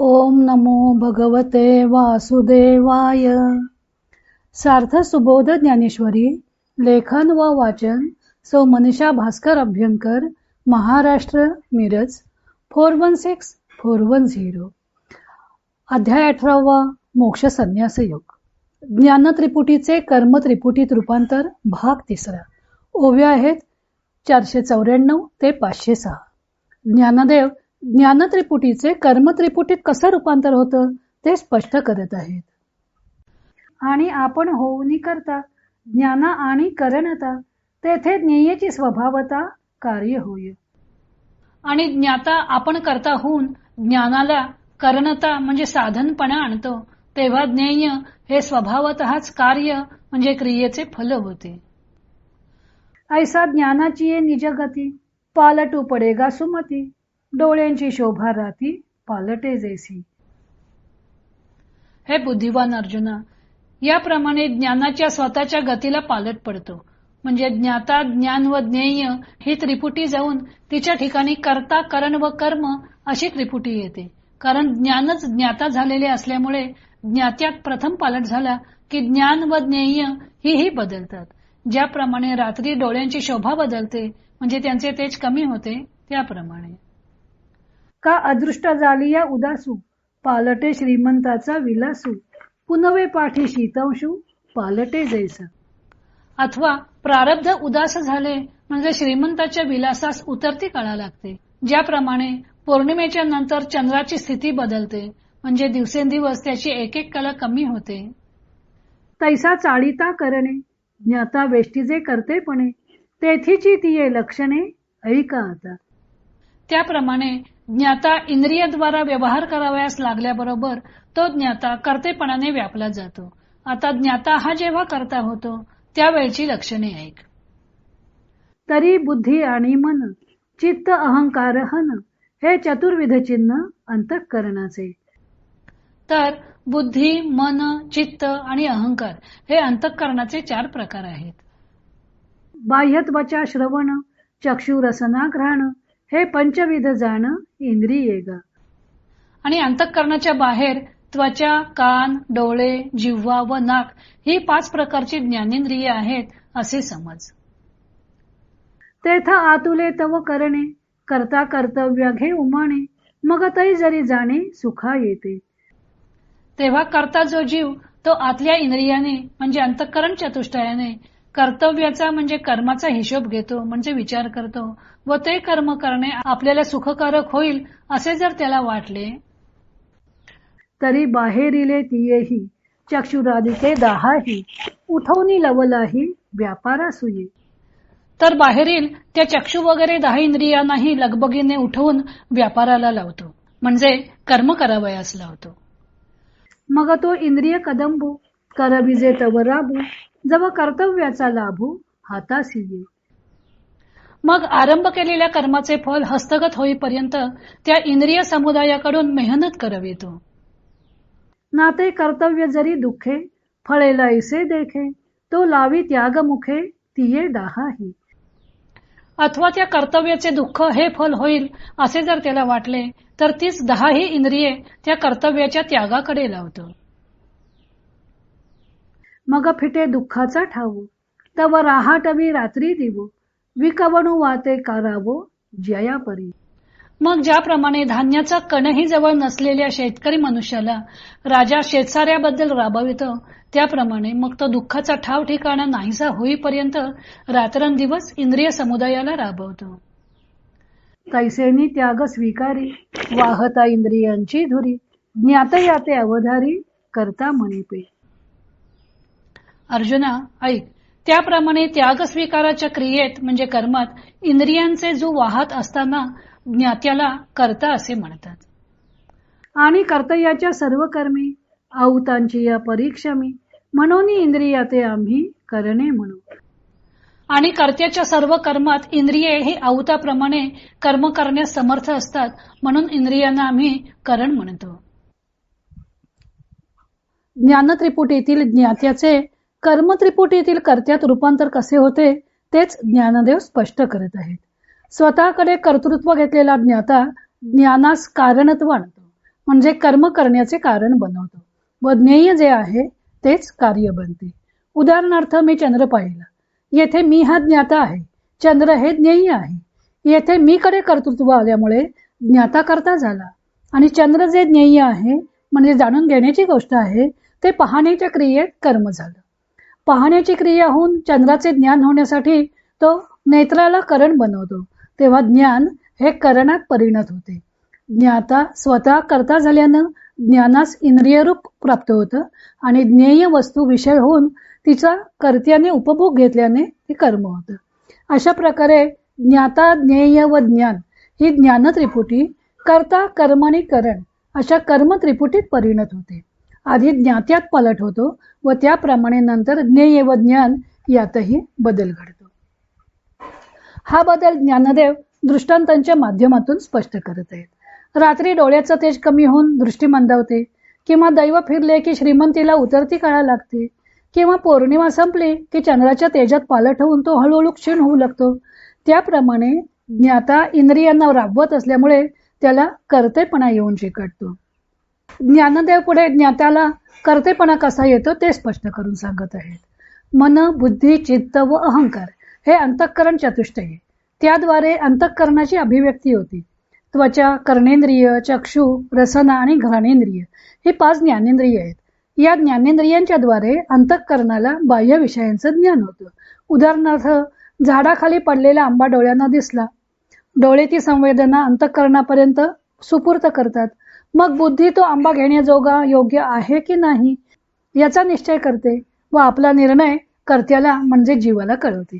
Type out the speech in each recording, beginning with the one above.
ओम नमो भगवते वासुदेवाय. सार्थ सुबोध ज्ञानेश्वरी लेखन व वाचन सौ Manisha Bhaskar Abhyankar Maharashtra Miraj four one six four one zero. अध्याय अठरावा मोक्ष संन्यास योग ज्ञान त्रिपुटीचे कर्म त्रिपुटीत रूपांतर भाग तिसरा. ओव्या आहेत चारशे चौऱ्याण्णव ते पाचशे सहा. ज्ञानदेव ज्ञान त्रिपुटीचे कर्म त्रिपुटीत कसं रूपांतर होतं ते स्पष्ट करत आहेत. आणि आपण होऊनी करता ज्ञान आणि करणता तेथे ज्ञेयाची स्वभावता कार्य होय. आणि ज्ञाता आपण करता होऊन ज्ञानाला करणता म्हणजे साधनपणा आणतो तेव्हा ज्ञेय हे स्वभावतःच कार्य म्हणजे क्रियेचे फल होते. ऐसा ज्ञानाची ये निजगती पालटू पडेगा सुमती डोळ्यांची शोभा राहती पालटे जैसी. हे बुद्धिवान अर्जुना याप्रमाणे ज्ञानाच्या स्वतःच्या गतीला पालट पडतो. म्हणजे ज्ञाता ज्ञान व ज्ञेय ही त्रिपुटी जाऊन तिच्या ठिकाणी कर्ता करण व कर्म अशी त्रिपुटी येते. कारण ज्ञानच ज्ञाता झालेले असल्यामुळे ज्ञात्यात प्रथम पालट झाला की ज्ञान व ज्ञेय ही बदलतात. ज्याप्रमाणे रात्री डोळ्यांची शोभा बदलते म्हणजे त्यांचे तेज कमी होते त्याप्रमाणे. का अदृष्ट झाली या उदासू? पालटे श्रीमंताचा विलासू. पुनवे पाठी शीतंशू पालटे जैसा. अथवा प्रारब्ध उदास झाले म्हणजे श्रीमंताच्या विलासास उतरती कळा लागते. ज्याप्रमाणे पौर्णिमेच्या नंतर चंद्राची स्थिती बदलते म्हणजे दिवसेंदिवस त्याची एक एक कला कमी होते. तैसा चाळीता करणे ज्ञाता वेष्टीजे करतेपणे तेथीची ती लक्षणे ऐका आता. त्याप्रमाणे ज्ञाता इंद्रियद्वारा व्यवहार करावयास लागल्याबरोबर तो ज्ञाता कर्तेपणाने व्यापला जातो. आता ज्ञाता हा जेव्हा करता होतो त्यावेळची लक्षणे ऐक. तरी बुद्धी आणि मन चित्त अहंकार हन हे चतुर्विध चिन्ह अंतःकरणाचे. तर बुद्धी मन चित्त आणि अहंकार हे अंतःकरणाचे चार प्रकार आहेत. बाह्यत्वचा श्रवण चक्षुरसना ग्रहण हे पंचविध जाण इंद्रिये ग. आणि अंतःकरणाच्या बाहेर त्वचा कान डोळे जिव्हा व नाक ही पाच प्रकारची ज्ञानेंद्रिये आहेत असे समज. तेथ आतुले तव करणे करता कर्तव्य घे उमाणे मग तै जरी जाणे सुखा येते. तेव्हा करता जो जीव तो आतल्या इंद्रियाने म्हणजे अंतःकरण चतुष्टयाने कर्तव्याचा म्हणजे कर्माचा हिशोब घेतो म्हणजे विचार करतो. व ते कर्म करणे आपल्याला सुखकारक होईल असे जर त्याला वाटले तरी बाहेरीले तियेही चक्षुरादिके दाहाही उठवणी लवलाही व्यापारा सुई तर बाहेरील त्या चक्षु वगैरे दहा इंद्रियांनाही लगबगीने उठवून व्यापाराला लावतो म्हणजे कर्म करावयास लावतो. मग तो इंद्रिय कदंबू करबिजे तव राबू जव कर्तव्याचा लाभू हातासी ये मग आरंभ केलेल्या कर्माचे फल हस्तगत होईपर्यंत त्या इंद्रिय समुदायाकडून मेहनत करवितो नाते कर्तव्य जरी दुखे फळेला ऐसे देखे तो लावी त्यागमुखे तिये दाहाही. अथवा त्या कर्तव्याचे दुःख हे फल होईल असे जर त्याला वाटले तर तीच दहाही इंद्रिये त्या कर्तव्याच्या त्यागाकडे लावतो. मग फिटे दुःखाचा ठावो. तव राहाटवी रात्री दिवो. विकवणू वाते करावो जयापरी. मग ज्याप्रमाणे धान्याचा कणही जवळ नसलेल्या शेतकरी मनुष्याला राजा शेतसाऱ्याबद्दल राबवितो त्याप्रमाणे मग तो दुःखाचा ठाव ठिकाणा नाहीसा होईपर्यंत रात्रंदिवस इंद्रिय समुदायाला राबवतो. तैसेनी त्याग स्वीकारी वाहता इंद्रियांची धुरी ज्ञात याते अवधारी करता म्हणिपे अर्जुना ऐक. त्याप्रमाणे त्याग स्वीकाराच्या क्रियेत म्हणजे कर्मात इंद्रियांचे जो वाहत असताना ज्ञात्याला कर्ता असे म्हणतात. आणि कर्तव्याच्या सर्व कर्मी आहुतांची या परीक्षमी म्हणून इंद्रियाते आम्ही करणे म्हणू. आणि कर्त्याच्या सर्व कर्मात इंद्रिये ही आहुताप्रमाणे कर्म करण्यास समर्थ असतात म्हणून इंद्रियांना आम्ही करण म्हणतो. ज्ञान त्रिपुटीतील ज्ञात्याचे कर्म त्रिपुटीतील कर्त्यात रूपांतर कसे होते तेच ज्ञानदेव स्पष्ट करत आहेत. स्वतःकडे कर्तृत्व घेतलेला ज्ञाता ज्ञानास कारणत्व आणतो म्हणजे कर्म करण्याचे कारण बनवतो. व ज्ञेय जे आहे तेच कार्य बनते. उदाहरणार्थ मी चंद्र पाहिला. येथे मी हा ज्ञाता आहे. चंद्र हे ज्ञेय आहे. येथे मी कडे कर्तृत्व आल्यामुळे ज्ञाता करता झाला. आणि चंद्र जे ज्ञेय आहे म्हणजे जाणून घेण्याची गोष्ट आहे ते पाहण्याच्या क्रियेत कर्म झालं. पाहण्याची क्रिया होऊन चंद्राचे ज्ञान होण्यासाठी तो नेत्राला करण बनवतो. तेव्हा ज्ञान हे करणात परिणत होते. ज्ञाता स्वतः करता झाल्यानं ज्ञानास इंद्रियरूप प्राप्त होतं आणि ज्ञेय वस्तू विषय होऊन तिचा कर्त्याने उपभोग घेतल्याने ते कर्म होतं. अशा प्रकारे ज्ञाता ज्ञेय व ज्ञान ही ज्ञान त्रिपुटी कर्ता कर्म करण अशा कर्म त्रिपुटीत परिणत होते. आधी ज्ञात्यात पलट होतो व त्याप्रमाणे नंतर ज्ञेय व ज्ञान यातही बदल घडतो. हा बदल ज्ञानदेव दृष्टांतांच्या माध्यमातून स्पष्ट करत आहेत. रात्री डोळ्याचं तेज कमी होऊन दृष्टी मंदावते किंवा दैव फिरले की श्रीमंतीला उतरती काळा लागते किंवा पौर्णिमा संपली की चंद्राच्या तेजात पालट होऊन तो हळूहळू क्षीण होऊ लागतो. त्याप्रमाणे ज्ञाता इंद्रियांना राबवत असल्यामुळे त्याला कर्तेपणा येऊन चिकटतो ज्ञानदेव पुढे ज्ञात्याला कर्तेपणा कसा येतो ते स्पष्ट करून सांगत आहेत. मन बुद्धी चित्त व अहंकार हे अंतःकरण चतुष्टय त्याद्वारे अंतःकरणाची अभिव्यक्ती होती. त्वचा कर्णेंद्रिय चक्षु रसना आणि घाणेंद्रिय ही पाच ज्ञानेंद्रिय आहेत. या ज्ञानेंद्रियांच्या द्वारे अंतःकरणाला बाह्य विषयांचं ज्ञान होतं. उदाहरणार्थ झाडाखाली पडलेला आंबा डोळ्यांना दिसला. डोळे ती संवेदना अंतःकरणापर्यंत सुपूर्त करतात. मग बुद्धी तो आंबा घेण्याजोगा योग्य आहे की नाही याचा निश्चय करते व आपला निर्णय कर्त्याला म्हणजे जीवाला कळवते.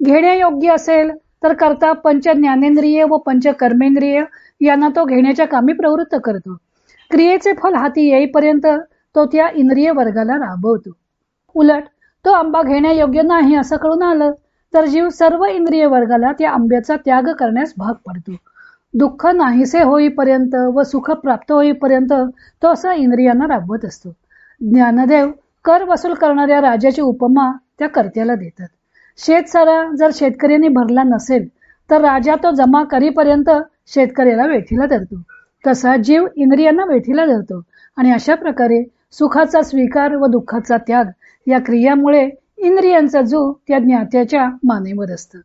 घेण्यायोग्य असेल तर करता पंच ज्ञानेंद्रिय व पंच कर्मेंद्रिय यांना तो घेण्याच्या कामी प्रवृत्त करतो. क्रियेचे फल हाती येईपर्यंत तो त्या इंद्रिय वर्गाला राबवतो. उलट तो आंबा घेण्यायोग्य नाही असं कळून आलं तर जीव सर्व इंद्रिय वर्गाला त्या आंब्याचा त्याग करण्यास भाग पडतो. दुःख नाहीसे होईपर्यंत व सुख प्राप्त होईपर्यंत तो असा इंद्रियांना राबवत असतो. ज्ञानदेव कर वसूल करणाऱ्या राजाची उपमा त्या कर्त्याला देतात. शेत सारा जर शेतकऱ्यांनी भरला नसेल तर राजा तो जमा करीपर्यंत शेतकऱ्याला वेठीला धरतो. तसा जीव इंद्रियांना वेठीला धरतो आणि अशा प्रकारे सुखाचा स्वीकार व दुःखाचा त्याग या क्रियामुळे इंद्रियांचा जो त्या ज्ञात्याच्या मानेवर असतं.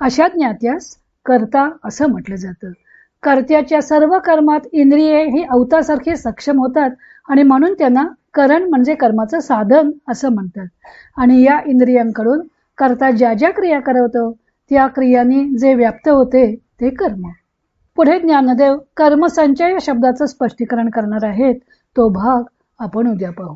अशा ज्ञात्यास करता असं म्हटलं जातं. कर्त्याच्या सर्व कर्मात इंद्रिये ही अवतासारखी सक्षम होतात आणि म्हणून त्यांना करण म्हणजे कर्माचं साधन असं म्हणतात. आणि या इंद्रियांकडून करता ज्या ज्या क्रिया करवतो त्या क्रियांनी जे व्याप्त होते ते कर्म. पुढे ज्ञानदेव कर्मसंचय शब्दाचं स्पष्टीकरण करणार आहेत. तो भाग आपण उद्या पाहू.